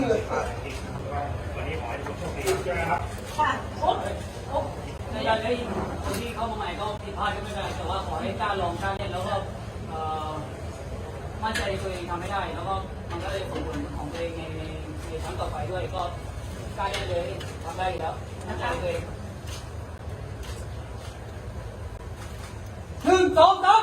วันนี้ขอในการได้คนที่เข้ามาใหม่ก็ผิดพลาดก็ไม่เป็นไรแต่ว่าขอให้กล้าลองกล้าเล่นแล้วก็มั่นใจตัวเองทำไม่ได้ แล้วก็มันก็เลยส่งผลของตัวเองในในในครั้งต่อไปด้วยก็กล้าเล่นเลยทำได้แล้วมั่นใจตัวเองหนึ่งสองสาม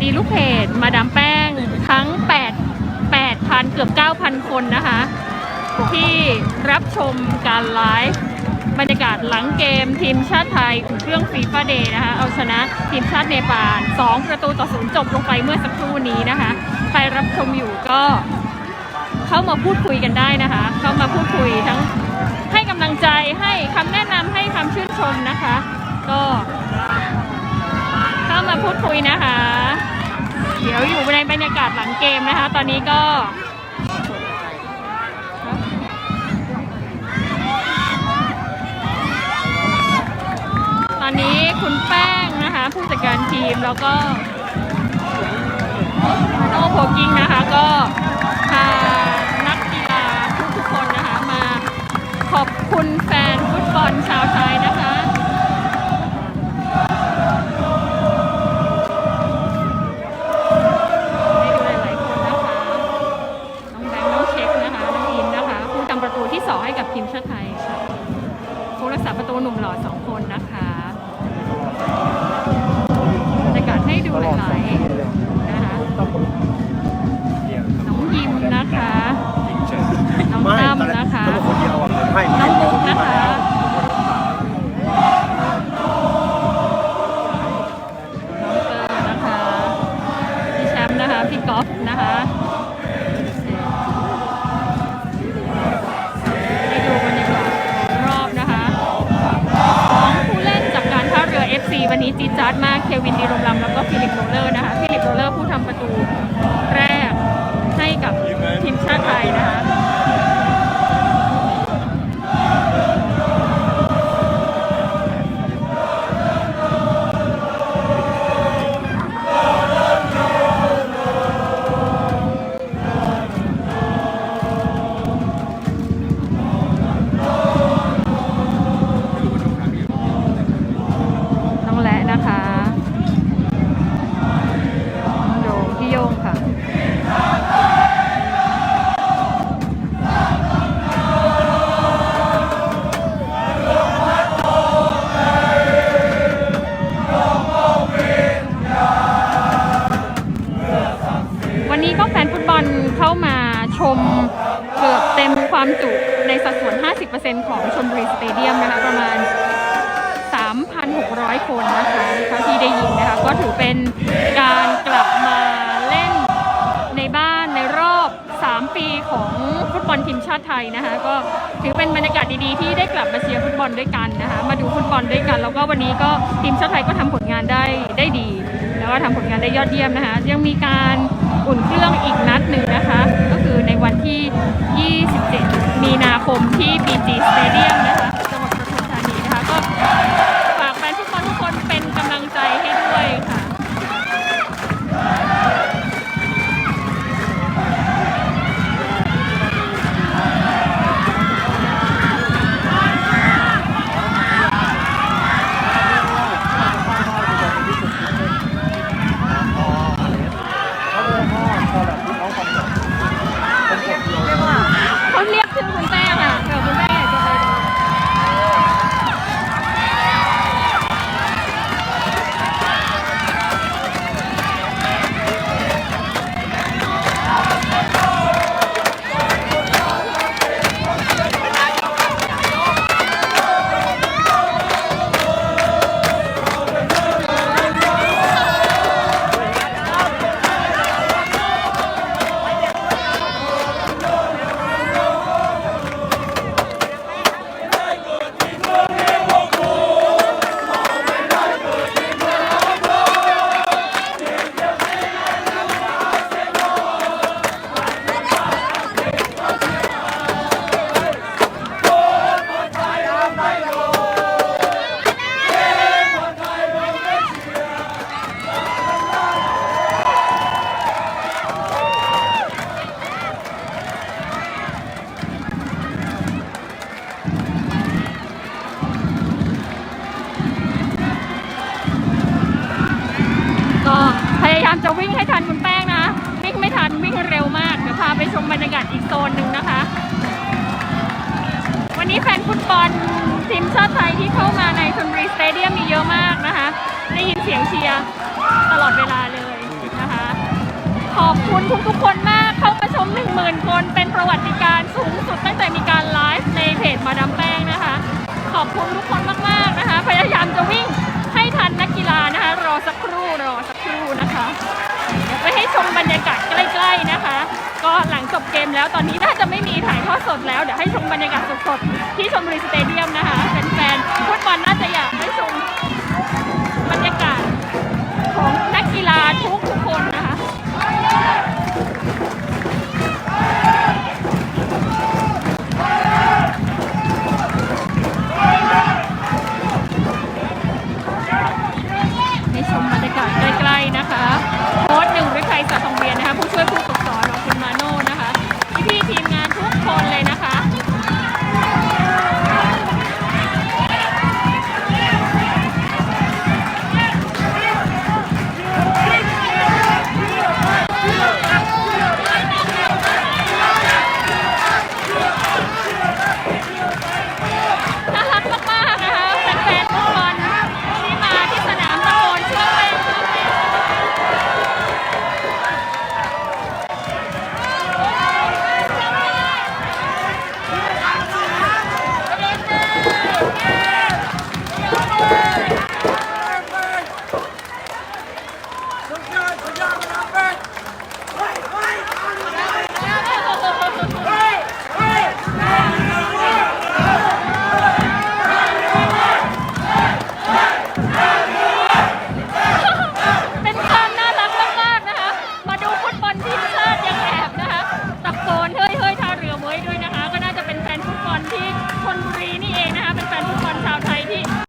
ดีลูกเพจมาดามแป้งทั้ง 8 8,000 เกือบ 9,000 คนนะคะ ที่รับชมการไลฟ์บรรยากาศหลังเกมทีมชาติไทยอุ่นเครื่องฟีฟ่าเดย์นะคะ เอาชนะทีมชาติเนปาล 2 ประตูต่อศูนย์จบลงไปเมื่อสักครู่นี้นะคะ ใครรับชมอยู่ก็เข้ามาพูดคุยกันได้นะคะ เข้ามาพูดคุยทั้งให้กำลังใจให้คำแนะนำให้คำชื่นชมนะคะ ก็เข้ามาพูดคุยนะคะ ดี๋ยวอยู่ในบรรยากาศหลังเกมนะคะ ตอนนี้ก็ตอนนี้คุณแป้งนะคะ ผู้จัดการทีมแล้วก็โอโพกิ้งนะคะก็พานักกีฬาทุกๆคนนะคะมาขอบคุณแฟนฟุตบอลชาวไทยนะคะ พี่ก๊อฟนะคะให้ดูบรรยากาศรอบนะคะของผู้เล่นจากการท่าเรือ FC วันนี้จีดจาร์ดมาก เควินดีรมลำแล้วก็ฟิลิปโรเลอร์นะคะ ฟิลิปโรเลอร์ผู้ทำประตู 50%ของชมบุรีสเตเดียมนะคะประมาณ 3,600 คนนะคะเท่าที่ได้ยินนะคะก็ถือเป็นการกลับมาเล่นในบ้านในรอบ 3 ปีของฟุตบอลทีมชาติไทยนะคะก็ถือเป็นบรรยากาศดีๆ ที่ได้กลับมาเชียร์ฟุตบอลด้วยกันนะคะมาดูฟุตบอลด้วยกัน แล้วก็วันนี้ก็ทีมชาติไทยก็ทำผลงานได้ได้ดี แล้วก็ทำผลงานได้ยอดเยี่ยมนะคะยังมีการอุ่นเครื่องอีกนัดหนึ่งนะคะก็คื ในวันที่ 27 มีนาคมที่ BG Stadium นะคะ จะวิ่งให้ทันคุณแป้งนะวิ่งไม่ทันวิ่งเร็วมากเดี๋ยวพาไปชมบรรยากาศอีกโซนหนึ่งนะคะ วันนี้แฟนฟุตบอลทีมชาติไทยที่เข้ามาในชลบุรีสเตเดียมมีเยอะมากนะคะ ได้ยินเสียงเชียร์ตลอดเวลาเลยนะคะ ขอบคุณทุกๆคนมากเข้ามาชม 10,000 คนเป็นประวัติการณ์สูงสุดตั้งแต่มีการไลฟ์ในเพจมาดามแป้งนะคะ ขอบคุณทุกคนมาก ๆ นะคะ พยายามจะวิ่งให้ทันนักกีฬานะคะ รอสักครู่ เกมแล้วตอนนี้น่าจะไม่มีถ่ายทอดสดแล้ว เดี๋ยวให้ชมบรรยากาศสดๆ ที่ชมบุรีสเตเดียมนะคะแฟนๆฟุตบอลน่าจะอยากให้ชมบรรยากาศของนักกีฬาทุกทุกคน